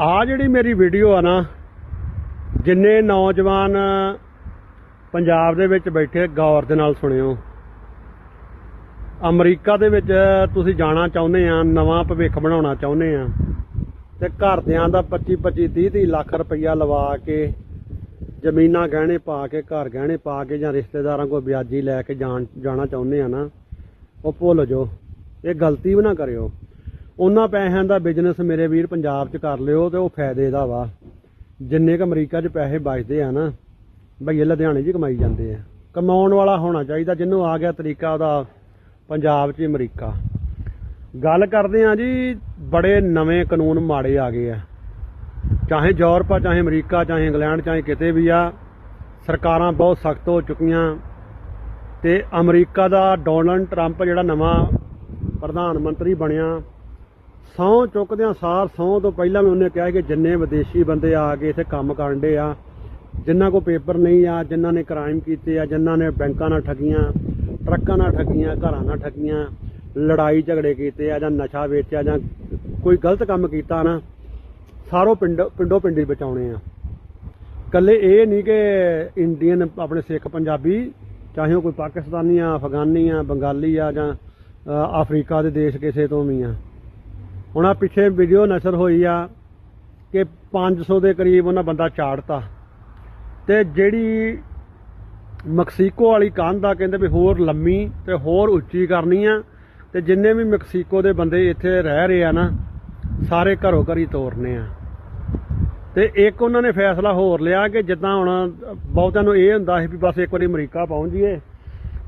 ਆ ਜਿਹੜੀ ਮੇਰੀ ਵੀਡੀਓ ਆ ਨਾ, ਜਿੰਨੇ ਨੌਜਵਾਨ ਪੰਜਾਬ ਦੇ ਵਿੱਚ ਬੈਠੇ, ਗੌਰ ਦੇ ਨਾਲ ਸੁਣਿਓ। ਅਮਰੀਕਾ ਦੇ ਵਿੱਚ ਤੁਸੀਂ ਜਾਣਾ ਚਾਹੁੰਦੇ ਆ, ਨਵਾਂ ਭਵਿੱਖ ਬਣਾਉਣਾ ਚਾਹੁੰਦੇ ਆ, ਤੇ ਘਰਦਿਆਂ ਦਾ 25 25 30 30 ਲੱਖ ਰੁਪਈਆ ਲਵਾ ਕੇ, ਜ਼ਮੀਨਾਂ ਗਹਿਣੇ ਪਾ ਕੇ, ਘਰ ਗਹਿਣੇ ਪਾ ਕੇ ਜਾਂ ਰਿਸ਼ਤੇਦਾਰਾਂ ਕੋਲ ਵਿਆਜੀ ਲੈ ਕੇ ਜਾਣ, ਜਾਣਾ ਚਾਹੁੰਦੇ ਆ ਨਾ, ਉਹ ਭੁੱਲ ਜਾਓ। ਇਹ ਗਲਤੀ ਵੀ ਨਾ ਕਰਿਓ। ਉਹਨਾਂ ਪੈਸਿਆਂ ਦਾ ਬਿਜ਼ਨਸ ਮੇਰੇ ਵੀਰ ਪੰਜਾਬ 'ਚ ਕਰ ਲਿਓ ਤੇ ਉਹ ਫਾਇਦੇ ਦਾ ਵਾ। ਜਿੰਨੇ ਕ ਅਮਰੀਕਾ 'ਚ ਪੈਸੇ ਬਚਦੇ ਆ ਨਾ ਭਈਏ ਲੁਧਿਆਣੇ 'ਚ ਕਮਾਈ ਜਾਂਦੇ ਆ। ਕਮਾਉਣ ਵਾਲਾ ਹੋਣਾ ਚਾਹੀਦਾ, ਜਿਹਨੂੰ ਆ ਗਿਆ ਤਰੀਕਾ ਉਹਦਾ ਪੰਜਾਬ 'ਚ ਅਮਰੀਕਾ। ਗੱਲ ਕਰਦੇ ਆ ਜੀ, ਬੜੇ ਨਵੇਂ ਕਾਨੂੰਨ ਮਾੜੇ ਆ ਗਏ ਆ। ਚਾਹੇ ਯੂਰਪ ਆ, ਚਾਹੇ ਅਮਰੀਕਾ, ਚਾਹੇ ਇੰਗਲੈਂਡ, ਚਾਹੇ ਕਿਤੇ ਵੀ ਆ, ਸਰਕਾਰਾਂ ਬਹੁਤ ਸਖਤ ਹੋ ਚੁੱਕੀਆਂ। ਤੇ ਅਮਰੀਕਾ ਦਾ ਡੋਨਲਡ ਟਰੰਪ ਜਿਹੜਾ ਨਵਾਂ ਪ੍ਰਧਾਨ ਮੰਤਰੀ ਬਣਿਆ ਸਹੁੰ ਚੁੱਕਦਿਆਂ ਸਾਰ ਸਹੁੰ ਤੋਂ ਪਹਿਲਾਂ ਵੀ ਉਹਨੇ ਕਿਹਾ ਕਿ ਜਿੰਨੇ ਵਿਦੇਸ਼ੀ ਬੰਦੇ ਆ ਕੇ ਇੱਥੇ ਕੰਮ ਕਰਨ ਦੇ ਆ ਜਿਨ੍ਹਾਂ ਕੋ ਪੇਪਰ ਨਹੀਂ ਆ ਜਿਨ੍ਹਾਂ ਨੇ ਕ੍ਰਾਈਮ ਕੀਤੇ ਆ ਜਿਨ੍ਹਾਂ ਨੇ ਬੈਂਕਾਂ ਨਾਲ ਠੱਗੀਆਂ, ਟਰੱਕਾਂ ਨਾਲ ਠੱਗੀਆਂ, ਘਰਾਂ ਨਾਲ ਠੱਗੀਆਂ, ਲੜਾਈ ਝਗੜੇ ਕੀਤੇ ਆ ਜਾਂ ਨਸ਼ਾ ਵੇਚਿਆ ਜਾਂ ਕੋਈ ਗਲਤ ਕੰਮ ਕੀਤਾ ਨਾ, ਸਾਰੋ ਪਿੰਡ, ਪਿੰਡੋ ਪਿੰਡੀ ਬਚਾਉਣੇ ਆ। ਕੱਲੇ ਇਹ ਨਹੀਂ ਕਿ ਇੰਡੀਅਨ ਆਪਣੇ ਸਿੱਖ ਪੰਜਾਬੀ, ਚਾਹੇ ਉਹ ਕੋਈ ਪਾਕਿਸਤਾਨੀ ਆ, ਅਫਗਾਨੀ ਆ, ਬੰਗਾਲੀ ਆ ਜਾਂ ਅਫਰੀਕਾ ਦੇ ਦੇਸ਼ ਕਿਸੇ ਤੋਂ ਵੀ ਆ। ਹੁਣ ਆ ਪਿੱਛੇ ਵੀਡੀਓ ਨਸ਼ਰ ਹੋਈ ਆ ਕਿ 500 ਦੇ ਕਰੀਬ ਉਹਨਾਂ ਬੰਦਾ ਚਾੜਤਾ। ਤੇ ਜਿਹੜੀ ਮੈਕਸੀਕੋ ਵਾਲੀ ਕੰਧ ਆ, ਕਹਿੰਦੇ ਵੀ ਹੋਰ ਲੰਮੀ ਤੇ ਹੋਰ ਉੱਚੀ ਕਰਨੀ ਆ, ਤੇ ਜਿੰਨੇ ਵੀ ਮੈਕਸੀਕੋ ਦੇ ਬੰਦੇ ਇੱਥੇ ਰਹਿ ਰਹੇ ਆ ਨਾ, ਸਾਰੇ ਘਰੋਂ ਘਰੀ ਤੋਰਨੇ ਆ। ਤੇ ਇੱਕ ਉਹਨਾਂ ਨੇ ਫੈਸਲਾ ਹੋਰ ਲਿਆ ਕਿ ਜਿੱਦਾਂ ਹੁਣ ਬਹੁਤਿਆਂ ਨੂੰ ਇਹ ਹੁੰਦਾ ਸੀ ਵੀ ਬਸ ਇੱਕ ਵਾਰੀ ਅਮਰੀਕਾ ਪਹੁੰਚ ਜੀਏ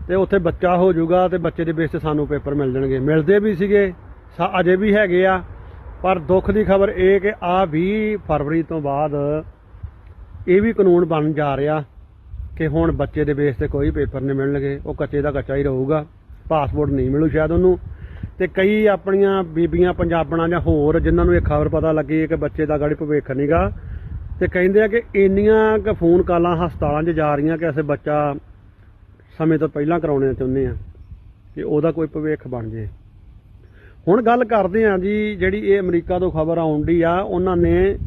ਤੇ ਉੱਥੇ ਬੱਚਾ ਹੋ ਜਾਊਗਾ ਤੇ ਬੱਚੇ ਦੇ ਬੇਸ ਤੇ ਸਾਨੂੰ ਪੇਪਰ ਮਿਲ ਜਾਣਗੇ। ਮਿਲਦੇ ਵੀ ਸੀਗੇ। ਸਾ- ਅਜੇ ਵੀ ਹੈਗੇ ਆ, ਪਰ ਦੁੱਖ ਦੀ ਖਬਰ ਇਹ ਕਿ ਆ 20 ਫਰਵਰੀ ਤੋਂ ਬਾਅਦ ਇਹ ਵੀ ਕਾਨੂੰਨ ਬਣ ਜਾ ਰਿਹਾ ਕਿ ਹੁਣ ਬੱਚੇ ਦੇ ਬੇਸ ਤੇ ਕੋਈ ਪੇਪਰ ਨਹੀਂ ਮਿਲਣਗੇ, ਉਹ ਕੱਚੇ ਦਾ ਕੱਚਾ ਹੀ ਰਹੂਗਾ ਪਾਸਪੋਰਟ ਨਹੀਂ ਮਿਲੂ ਸ਼ਾਇਦ ਉਹਨੂੰ। ਤੇ ਕਈ ਆਪਣੀਆਂ ਬੀਬੀਆਂ ਪੰਜਾਬਣਾਂ ਜਾਂ ਹੋਰ ਜਿਨ੍ਹਾਂ ਨੂੰ ਇਹ ਖਬਰ ਪਤਾ ਲੱਗੀ ਕਿ ਬੱਚੇ ਦਾ ਗਾੜੀ ਭਵਿੱਖ ਨਹੀਂਗਾ ਤੇ ਕਹਿੰਦੇ ਆ ਕਿ ਇੰਨੀਆਂ ਕ ਫੋਨ ਕਾਲਾਂ ਹਸਪਤਾਲਾਂ 'ਚ ਜਾ ਰਹੀਆਂ ਕਿ ਅਸੀਂ ਬੱਚਾ ਸਮੇਂ ਤੋਂ ਪਹਿਲਾਂ ਕਰਾਉਣੇ ਚਾਹੁੰਦੇ ਆ, ਕਿ ਉਹਦਾ ਕੋਈ ਭਵਿੱਖ ਬਣ ਜੇ। ਹੁਣ ਗੱਲ ਕਰਦੇ ਆ ਜੀ, ਜਿਹੜੀ ਇਹ ਅਮਰੀਕਾ ਤੋਂ ਖਬਰ ਆਉਂਦੀ ਆ, ਉਹਨਾਂ ਨੇ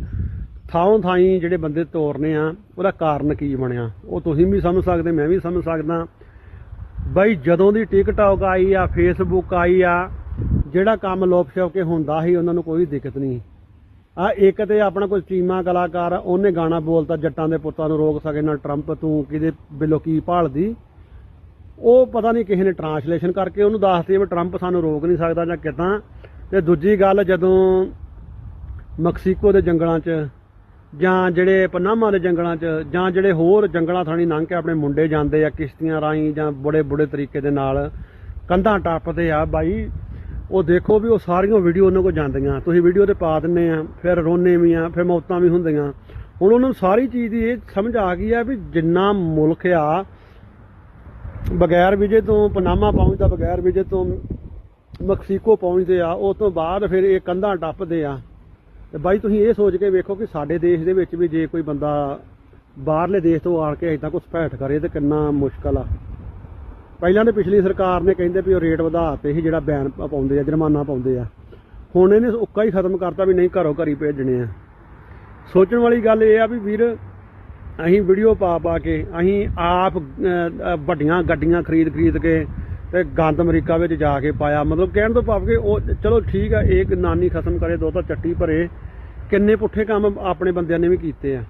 ਥਾਂ ਥਾਈ ਜਿਹੜੇ ਬੰਦੇ ਤੋਰਨੇ ਆ, ਉਹਦਾ ਕਾਰਨ ਕੀ ਬਣਿਆ? ਉਹ ਤੁਸੀਂ ਵੀ ਸਮਝ ਸਕਦੇ, ਮੈਂ ਵੀ ਸਮਝ ਸਕਦਾ। ਬਈ ਜਦੋਂ ਦੀ ਟਿਕਟੌਕ ਆਈ ਆ ਫੇਸਬੁੱਕ ਆਈ ਆ, ਜਿਹੜਾ ਕੰਮ ਲੋਪ ਛਪ ਕੇ ਹੁੰਦਾ ਸੀ, ਉਹਨਾਂ ਨੂੰ ਕੋਈ ਦਿੱਕਤ ਨਹੀਂ। ਆ ਇੱਕ ਤੇ ਆਪਣਾ ਕੋਈ ਚੀਮਾ ਕਲਾਕਾਰ, ਉਹਨੇ ਗਾਣਾ ਬੋਲਤਾ, ਜੱਟਾਂ ਦੇ ਪੁੱਤਾਂ ਨੂੰ ਰੋਕ ਸਕੇ, ਨਾ ਟਰੰਪ ਤੂੰ ਕਿਹਦੇ ਬਿਲੋ ਕੀ ਭਾਲਦੀ। ਉਹ ਪਤਾ ਨਹੀਂ ਕਿਸੇ ਨੇ ਟਰਾਂਸਲੇਸ਼ਨ ਕਰਕੇ ਉਹਨੂੰ ਦੱਸਦੀ ਵੀ ਟਰੰਪ ਸਾਨੂੰ ਰੋਕ ਨਹੀਂ ਸਕਦਾ ਜਾਂ ਕਿਦਾਂ। ਤੇ ਦੂਜੀ ਗੱਲ ਜਦੋਂ ਮੈਕਸੀਕੋ ਦੇ ਜੰਗਲਾਂ 'ਚ ਜਾਂ ਜਿਹੜੇ ਪਨਾਮਾ ਦੇ ਜੰਗਲਾਂ 'ਚ ਜਾਂ ਜਿਹੜੇ ਹੋਰ ਜੰਗਲਾਂ ਥਾਣੀ ਲੰਘ ਕੇ ਆਪਣੇ ਮੁੰਡੇ ਜਾਂਦੇ ਆ ਕਿਸ਼ਤੀਆਂ ਰਾਹੀਂ ਜਾਂ ਬੜੇ ਬੁੜੇ ਤਰੀਕੇ ਦੇ ਨਾਲ ਕੰਧਾਂ ਟੱਪਦੇ ਆ, ਬਾਈ, ਉਹ ਦੇਖੋ ਵੀ ਉਹ ਸਾਰੀਆਂ ਵੀਡੀਓ ਉਹਨਾਂ ਕੋਲ ਜਾਂਦੀਆਂ। ਤੁਸੀਂ ਵੀਡੀਓ ਤੇ ਪਾ ਦਿੰਨੇ ਆ, ਫਿਰ ਰੋਨੇ ਵੀ ਆ, ਫਿਰ ਮੌਤਾਂ ਵੀ ਹੁੰਦੀਆਂ। ਹੁਣ ਉਹਨਾਂ ਨੂੰ ਸਾਰੀ ਚੀਜ਼ ਦੀ ਇਹ ਸਮਝ ਆ ਗਈ ਆ ਵੀ ਜਿੰਨਾ ਮੁਲਕ ਆ ਬਗੈਰ ਵੀਜ਼ੇ ਤੋਂ ਪਨਾਮਾ ਪਹੁੰਚਦਾ, ਬਗੈਰ ਵੀਜ਼ੇ ਤੋਂ ਮੈਕਸੀਕੋ ਪਹੁੰਚਦੇ ਆ ਉਸ ਤੋਂ ਬਾਅਦ ਫਿਰ ਇਹ ਕੰਧਾਂ ਟੱਪਦੇ ਆ। ਤੇ ਬਾਈ ਤੁਸੀਂ ਇਹ ਸੋਚ ਕੇ ਵੇਖੋ ਕਿ ਸਾਡੇ ਦੇਸ਼ ਦੇ ਵਿੱਚ ਵੀ ਜੇ ਕੋਈ ਬੰਦਾ ਬਾਹਰਲੇ ਦੇਸ਼ ਤੋਂ ਆਣ ਕੇ ਇਦਾਂ ਕੁਝ ਭੈਟ ਕਰੇ ਤੇ ਕਿੰਨਾ ਮੁਸ਼ਕਲ ਆ। ਪਹਿਲਾਂ ਤੇ ਪਿਛਲੀ ਸਰਕਾਰ ਨੇ ਕਹਿੰਦੇ ਵੀ ਉਹ ਰੇਟ ਵਧਾਤੇ ਸੀ, ਜਿਹੜਾ ਬੈਨ ਪਾਉਂਦੇ ਆ, ਜੁਰਮਾਨਾ ਪਾਉਂਦੇ ਆ। ਹੁਣ ਇਹਨੇ ਉੱਕਾ ਹੀ ਖਤਮ ਕਰਤਾ ਵੀ ਨਹੀਂ ਘਰੋਂ ਘਰੀ ਭੇਜਣੇ ਆ। ਸੋਚਣ ਵਾਲੀ ਗੱਲ ਇਹ ਆ ਵੀ ਵੀਰ ਅਸੀਂ ਵੀਡੀਓ ਪਾ ਪਾ ਕੇ ਅਸੀਂ ਆਪ ਵੱਡੀਆਂ ਗੱਡੀਆਂ ਖਰੀਦ ਖਰੀਦ ਕੇ ਤੇ ਗੰਦ ਅਮਰੀਕਾ ਵਿੱਚ ਜਾ ਕੇ ਪਾਇਆ। ਮਤਲਬ ਕਹਿਣ ਤੋਂ ਭਾਵ ਕਿ ਉਹ, ਚਲੋ ਠੀਕ ਆ, ਇੱਕ ਨਾਨੀ ਖਤਮ ਕਰੇ, ਦੋ ਤਾਂ ਚੱਟੀ ਭਰੇ। ਕਿੰਨੇ ਪੁੱਠੇ ਕੰਮ ਆਪਣੇ ਬੰਦਿਆਂ ਨੇ ਵੀ ਕੀਤੇ ਆ।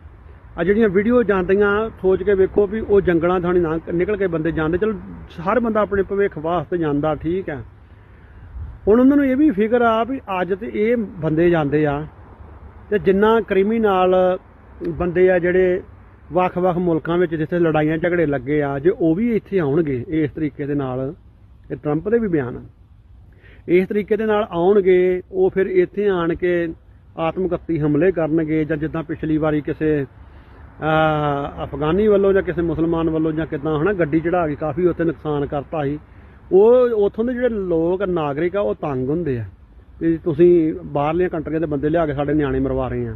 ਆ ਜਿਹੜੀਆਂ ਵੀਡੀਓ ਜਾਂਦੀਆਂ, ਸੋਚ ਕੇ ਵੇਖੋ ਵੀ ਉਹ ਜੰਗਲਾਂ ਥਾਣੀ ਨਾ ਨਿਕਲ ਕੇ ਬੰਦੇ ਜਾਂਦੇ। ਚਲੋ, ਹਰ ਬੰਦਾ ਆਪਣੇ ਭਵਿੱਖ ਵਾਸਤੇ ਜਾਂਦਾ, ਠੀਕ ਆ। ਹੁਣ ਉਹਨਾਂ ਨੂੰ ਇਹ ਵੀ ਫਿਕਰ ਆ ਵੀ ਅੱਜ ਤੇ ਇਹ ਬੰਦੇ ਜਾਂਦੇ ਆ। ਤੇ ਜਿੰਨਾ ਕ੍ਰਿਮੀਨਲ ਬੰਦੇ ਆ ਜਿਹੜੇ ਵੱਖ-ਵੱਖ ਮੁਲਕਾਂ ਵਿੱਚ ਜਿੱਥੇ ਲੜਾਈਆਂ ਝਗੜੇ ਲੱਗੇ ਆ ਜੇ ਉਹ ਵੀ ਇੱਥੇ ਆਉਣਗੇ ਇਸ ਤਰੀਕੇ ਦੇ ਨਾਲ। ਇਹ ਟਰੰਪ ਦੇ ਵੀ ਬਿਆਨ ਆ। ਇਸ ਤਰੀਕੇ ਦੇ ਨਾਲ ਆਉਣਗੇ, ਉਹ ਫਿਰ ਇੱਥੇ ਆਣ ਕੇ ਆਤਮਘਾਤੀ ਹਮਲੇ ਕਰਨਗੇ ਜਾਂ ਜਿੱਦਾਂ ਪਿਛਲੀ ਵਾਰੀ ਕਿਸੇ ਅਫਗਾਨੀ ਵੱਲੋਂ ਜਾਂ ਕਿਸੇ ਮੁਸਲਮਾਨ ਵੱਲੋਂ ਜਾਂ ਕਿਦਾਂ ਹਨਾ, ਗੱਡੀ ਚੜਾ ਕੇ ਕਾਫੀ ਉੱਥੇ ਨੁਕਸਾਨ ਕਰਤਾ ਸੀ। ਉਹ ਉੱਥੋਂ ਦੇ ਜਿਹੜੇ ਲੋਕ, ਨਾਗਰਿਕ ਆ, ਉਹ ਤੰਗ ਹੁੰਦੇ ਆ। ਵੀ ਤੁਸੀਂ ਬਾਹਰਲੀਆਂ ਕੰਟਰੀਆਂ ਦੇ ਬੰਦੇ ਲਿਆ ਕੇ ਸਾਡੇ ਨਿਆਣੇ ਮਰਵਾ ਰਹੇ ਆ।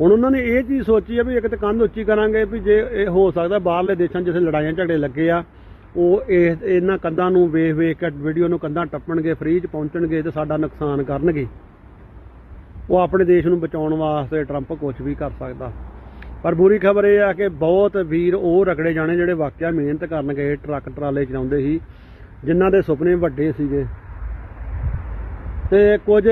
ਹੁਣ ਉਹਨਾਂ ਨੇ ਇਹ ਚੀਜ਼ ਸੋਚੀ ਆ ਵੀ ਇੱਕ ਤਾਂ ਕੰਧ ਉੱਚੀ ਕਰਾਂਗੇ ਵੀ ਜੇ ਇਹ ਹੋ ਸਕਦਾ ਬਾਹਰਲੇ ਦੇਸ਼ਾਂ 'ਚ ਜਿੱਥੇ ਲੜਾਈਆਂ ਝਗੜੇ ਲੱਗੇ ਆ, ਉਹ ਇਹ, ਇਹਨਾਂ ਕੰਧਾਂ ਨੂੰ ਵੇਖ ਵੇਖ ਕੇ ਵੀਡੀਓ ਨੂੰ ਕੰਧਾਂ ਟੱਪਣਗੇ ਫ੍ਰੀ 'ਚ ਪਹੁੰਚਣਗੇ ਤੇ ਸਾਡਾ ਨੁਕਸਾਨ ਕਰਨਗੇ। ਉਹ ਆਪਣੇ ਦੇਸ਼ ਨੂੰ ਬਚਾਉਣ ਵਾਸਤੇ ਟਰੰਪ ਕੁਝ ਵੀ ਕਰ ਸਕਦਾ। ਪਰ ਬੁਰੀ ਖਬਰ ਇਹ ਆ ਕਿ ਬਹੁਤ ਵੀਰ ਉਹ ਰਗੜੇ ਜਾਣੇ ਜਿਹੜੇ ਵਾਕਿਆ ਮਿਹਨਤ ਕਰਨ ਗਏ ਟਰੱਕ ਟਰਾਲੇ ਚਲਾਉਂਦੇ ਸੀ, ਜਿਨ੍ਹਾਂ ਦੇ ਸੁਪਨੇ ਵੱਡੇ ਸੀਗੇ। ਤੇ ਕੁਝ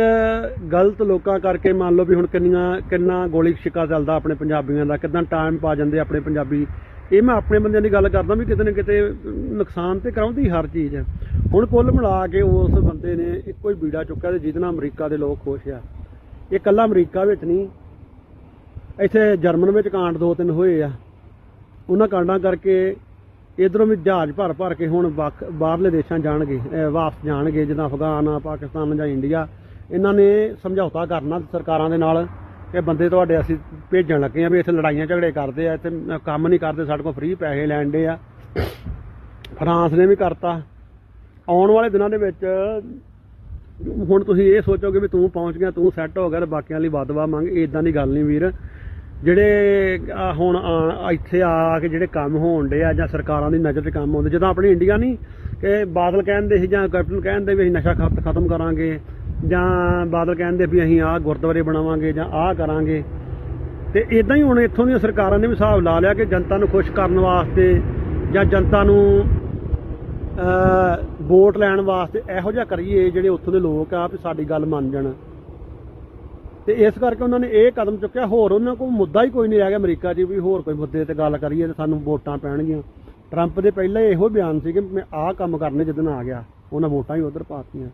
ਗਲਤ ਲੋਕਾਂ ਕਰਕੇ ਮੰਨ ਲਓ ਵੀ ਹੁਣ ਕਿੰਨੀਆਂ, ਕਿੰਨਾ ਗੋਲੀ ਛਿੱਕਾ ਚੱਲਦਾ ਆਪਣੇ ਪੰਜਾਬੀਆਂ ਦਾ, ਕਿਦਾਂ ਟਾਈਮ ਪਾ ਜਾਂਦੇ ਆਪਣੇ ਪੰਜਾਬੀ। ਇਹ ਮੈਂ ਆਪਣੇ ਬੰਦਿਆਂ ਦੀ ਗੱਲ ਕਰਦਾ ਵੀ ਕਿਤੇ ਨਾ ਕਿਤੇ ਨੁਕਸਾਨ ਤੇ ਕਰਾਉਂਦੀ ਹਰ ਚੀਜ਼। ਹੁਣ ਕੁੱਲ ਮਿਲਾ ਕੇ ਉਸ ਬੰਦੇ ਨੇ ਇੱਕੋ ਹੀ ਬੀੜਾ ਚੁੱਕਿਆ ਤੇ ਜਿਹਦੇ ਨਾਲ ਅਮਰੀਕਾ ਦੇ ਲੋਕ ਖੁਸ਼ ਆ। ਇਹ ਕੱਲਾ ਅਮਰੀਕਾ ਵਿੱਚ ਨਹੀਂ, ਇੱਥੇ ਜਰਮਨ ਵਿੱਚ ਕਾਂਡ ਦੋ ਤਿੰਨ ਹੋਏ ਆ। ਉਹਨਾਂ ਕਾਂਡਾਂ ਕਰਕੇ ਇਧਰੋਂ ਵੀ ਜਹਾਜ਼ ਭਰ ਭਰ ਕੇ ਹੁਣ ਵੱਖ ਬਾਹਰਲੇ ਦੇਸ਼ਾਂ ਜਾਣਗੇ ਵਾਪਸ ਜਾਣਗੇ, ਜਿੱਦਾਂ ਅਫਗਾਨ ਆ ਪਾਕਿਸਤਾਨ ਜਾਂ ਇੰਡੀਆ। ਇਹਨਾਂ ਨੇ ਸਮਝੌਤਾ ਕਰਨਾ ਸਰਕਾਰਾਂ ਦੇ ਨਾਲ ਕਿ ਬੰਦੇ ਤੁਹਾਡੇ ਅਸੀਂ ਭੇਜਣ ਲੱਗੇ ਆ ਵੀ ਇੱਥੇ ਲੜਾਈਆਂ ਝਗੜੇ ਕਰਦੇ ਆ, ਇੱਥੇ ਕੰਮ ਨਹੀਂ ਕਰਦੇ, ਸਾਡੇ ਕੋਲ ਫ੍ਰੀ ਪੈਸੇ ਲੈਣ ਦੇ ਆ। ਫਰਾਂਸ ਨੇ ਵੀ ਕਰਤਾ। ਆਉਣ ਵਾਲੇ ਦਿਨਾਂ ਦੇ ਵਿੱਚ ਹੁਣ ਤੁਸੀਂ ਇਹ ਸੋਚੋਗੇ ਵੀ ਤੂੰ ਪਹੁੰਚ ਗਿਆ, ਤੂੰ ਸੈੱਟ ਹੋ ਗਿਆ ਤੇ ਬਾਕੀਆਂ ਲਈ ਵਾਦਵਾ ਮੰਗ ਇਦਾਂ ਦੀ ਗੱਲ ਨਹੀਂ ਵੀਰ। ਜਿਹੜੇ ਆਹ ਹੁਣ ਆ- ਇੱਥੇ ਆ ਕੇ ਜਿਹੜੇ ਕੰਮ ਹੋਣ ਡੇ ਆ ਜਾਂ ਸਰਕਾਰਾਂ ਦੀ ਨਜ਼ਰ 'ਚ ਕੰਮ ਆਉਂਦੇ, ਜਦੋਂ ਆਪਣੀ ਇੰਡੀਆ ਨਹੀਂ ਕਿ ਬਾਦਲ ਕਹਿੰਦੇ ਸੀ ਜਾਂ ਕੈਪਟਨ ਕਹਿੰਦੇ ਵੀ ਅਸੀਂ ਨਸ਼ਾ ਖਪਤ ਖਤਮ ਕਰਾਂਗੇ ਜਾਂ ਬਾਦਲ ਕਹਿੰਦੇ ਵੀ ਅਸੀਂ ਆਹ ਗੁਰਦੁਆਰੇ ਬਣਾਵਾਂਗੇ ਜਾਂ ਆਹ ਕਰਾਂਗੇ। ਤੇ ਇਦਾਂ ਹੀ ਹੁਣ ਇੱਥੋਂ ਦੀਆਂ ਸਰਕਾਰਾਂ ਨੇ ਵੀ ਹਿਸਾਬ ਲਾ ਲਿਆ ਕਿ ਜਨਤਾ ਨੂੰ ਖੁਸ਼ ਕਰਨ ਵਾਸਤੇ ਜਾਂ ਜਨਤਾ ਨੂੰ, ਅਹ, ਵੋਟ ਲੈਣ ਵਾਸਤੇ ਇਹੋ ਜਿਹਾ ਕਰੀਏ ਜਿਹੜੇ ਉੱਥੋਂ ਦੇ ਲੋਕ ਆ ਵੀ ਸਾਡੀ ਗੱਲ ਮੰਨ ਜਾਣ। ਤੇ ਇਸ ਕਰਕੇ ਉਹਨਾਂ ਨੇ ਇਹ ਕਦਮ ਚੁੱਕਿਆ। ਹੋਰ ਉਹਨਾਂ ਕੋਲ ਮੁੱਦਾ ਹੀ ਕੋਈ ਨਹੀਂ ਰਹਿ ਗਿਆ ਅਮਰੀਕਾ 'ਚ ਵੀ ਹੋਰ ਕੋਈ ਮੁੱਦੇ ਤੇ ਗੱਲ ਕਰੀਏ ਤੇ ਸਾਨੂੰ ਵੋਟਾਂ ਪੈਣਗੀਆਂ। ਟਰੰਪ ਦੇ ਪਹਿਲਾਂ ਹੀ ਇਹੋ ਬਿਆਨ ਸੀ ਕਿ ਮੈਂ ਆਹ ਕੰਮ ਕਰਨੇ ਜਦੋਂ ਆ ਗਿਆ, ਉਹਨਾਂ ਵੋਟਾਂ ਹੀ ਉਧਰ ਪਾਤੀਆਂ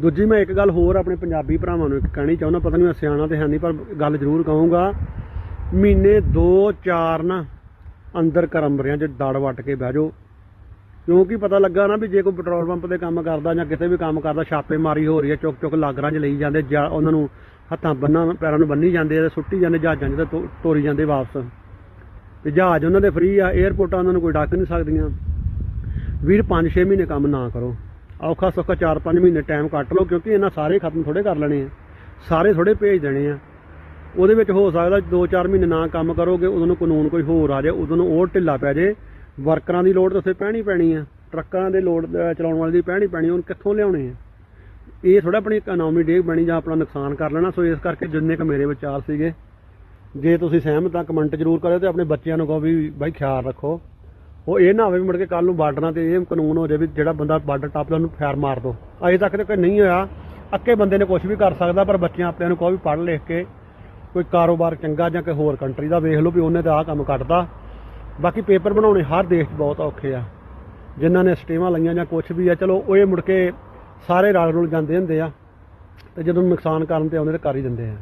ਦੂਜੀ ਮੈਂ ਇੱਕ ਗੱਲ ਹੋਰ ਆਪਣੇ ਪੰਜਾਬੀ ਭਰਾਵਾਂ ਨੂੰ ਇੱਕ ਕਹਿਣੀ ਚਾਹੁੰਦਾ, ਪਤਾ ਨਹੀਂ ਮੈਂ ਸਿਆਣਾ ਤੇ ਹੈ ਨਹੀਂ, ਪਰ ਗੱਲ ਜ਼ਰੂਰ ਕਹੂੰਗਾ। ਮਹੀਨੇ 2 4 ਨਾ ਅੰਦਰ ਕਰਮਰਿਆਂ 'ਚ ਦੜ ਵੱਟ ਕੇ ਬਹਿ ਜਾਓ। ਕਿਉਂਕਿ ਪਤਾ ਲੱਗਾ ਨਾ ਵੀ ਜੇ ਕੋਈ ਪੈਟਰੋਲ ਪੰਪ ਦੇ ਕੰਮ ਕਰਦਾ ਜਾਂ ਕਿਤੇ ਵੀ ਕੰਮ ਕਰਦਾ, ਛਾਪੇਮਾਰੀ ਹੋ ਰਹੀ ਹੈ ਚੁੱਕ ਚੁੱਕ ਲਾਗਰਾਂ 'ਚ ਲਈ ਜਾਂਦੇ, ਜਾਂ ਉਹਨਾਂ ਨੂੰ ਹੱਥਾਂ ਬੰਨਾਂ, ਪੈਰਾਂ ਨੂੰ ਬੰਨੀ ਜਾਂਦੇ ਆ ਸੁੱਟੀ ਜਾਂਦੇ, ਜਹਾਜ਼ਾਂ 'ਚ ਤੇ ਤੋ- ਤੋਰੀ ਜਾਂਦੇ ਵਾਪਸ। ਤੇ ਜਹਾਜ਼ ਉਹਨਾਂ ਦੇ ਫ੍ਰੀ ਆ 에ਅਰਪੋਰਟਾਂ ਉਹਨਾਂ ਨੂੰ ਕੋਈ ਡੱਕ ਨਹੀਂ ਸਕਦੀਆਂ। ਵੀਰ 5-6 ਮਹੀਨੇ ਕੰਮ ਨਾ ਕਰੋ। ਔਖਾ ਸੌਖਾ 4-5 ਮਹੀਨੇ ਟਾਈਮ ਕੱਟ ਲਓ, ਕਿਉਂਕਿ ਇਹਨਾਂ ਸਾਰੇ ਖਤਮ ਥੋੜੇ ਕਰ ਲੈਣੇ ਆ। ਸਾਰੇ ਥੋੜੇ ਭੇਜ ਦੇਣੇ ਆ। ਉਹਦੇ ਵਿੱਚ ਹੋ ਸਕਦਾ 2-4 ਮਹੀਨੇ ਨਾ ਕੰਮ ਕਰੋਗੇ, ਉਦੋਂ ਨੂੰ ਕਾਨੂੰਨ ਕੋਈ ਹੋਰ ਆ ਜਾਏ ਉਦੋਂ ਨੂੰ ਉਹ ਢਿੱਲਾ ਪੈ ਜਾਏ ਵਰਕਰਾਂ ਦੀ ਲੋੜ ਤਾਂ ਉੱਥੇ ਪੈਣੀ ਪੈਣੀ ਆ। ਟਰੱਕਾਂ ਦੇ ਲੋਡ ਚਲਾਉਣ ਵਾਲੇ ਦੀ ਪੈਣੀ ਪੈਣੀ, ਉਹਨ ਕਿੱਥੋਂ ਲਿਆਉਣੇ ਆ? ਇਹ ਥੋੜਾ ਆਪਣੀ ਇਕਨੋਮੀ ਡੇਗ ਬਣੀ ਜਾਂ ਆਪਣਾ ਨੁਕਸਾਨ ਕਰ ਲੈਣਾ, ਸੋ ਇਸ ਕਰਕੇ ਜਿੰਨੇ ਕ ਮੇਰੇ ਵਿਚਾਰ ਸੀਗੇ, ਜੇ ਤੁਸੀਂ ਸਹਿਮਤ ਆ ਕਮੈਂਟ ਜ਼ਰੂਰ ਕਰਿਓ ਤੇ ਆਪਣੇ ਬੱਚਿਆਂ ਨੂੰ ਕਹੋ ਵੀ ਬਾਈ ਖਿਆਲ ਰੱਖੋ। ਉਹ ਇਹ ਨਾ ਹੋਵੇ ਵੀ ਮੁੜ ਕੇ ਕੱਲ ਨੂੰ ਬਾਰਡਰਾਂ ਤੇ ਇਹ ਕਾਨੂੰਨ ਹੋ ਜਾਵੇ ਵੀ ਜਿਹੜਾ ਬੰਦਾ ਬਾਰਡਰ ਟੱਪਦਾ ਉਹਨੂੰ ਫੈਰ ਮਾਰ ਦੋ। ਅਜੇ ਤੱਕ ਤਾਂ ਕੋਈ ਨਹੀਂ ਹੋਇਆ। ਅੱਕੇ ਬੰਦੇ ਨੇ ਕੁਝ ਵੀ ਕਰ ਸਕਦਾ, ਪਰ ਬੱਚਿਆਂ ਆਪਣਿਆਂ ਨੂੰ ਕਹੋ ਵੀ ਪੜ੍ਹ ਲਿਖ ਕੇ ਕੋਈ ਕਾਰੋਬਾਰ ਚੰਗਾ ਜਾਂ ਕੋਈ ਹੋਰ ਕੰਟਰੀ ਦਾ ਵੇਖ ਲਓ ਵੀ ਉਹਨੇ ਤਾਂ ਆਹ ਕੰਮ ਕੱਢਦਾ ਬਾਕੀ ਪੇਪਰ ਬਣਾਉਣੇ ਹਰ ਦੇਸ਼ 'ਚ ਬਹੁਤ ਔਖੇ ਆ। ਜਿਨ੍ਹਾਂ ਨੇ ਸਟੀਮਾਂ ਲਈਆਂ ਜਾਂ ਕੁਝ ਵੀ ਆ, ਚਲੋ ਉਹ ਇਹ ਮੁੜ ਕੇ ਸਾਰੇ ਰਲ ਰੁਲ ਜਾਂਦੇ ਹੁੰਦੇ ਆ ਤੇ ਜਦੋਂ ਨੁਕਸਾਨ ਕਰਨ ਤੇ ਆਉਂਦੇ ਤੇ ਕਰ ਹੀ ਦਿੰਦੇ ਆ।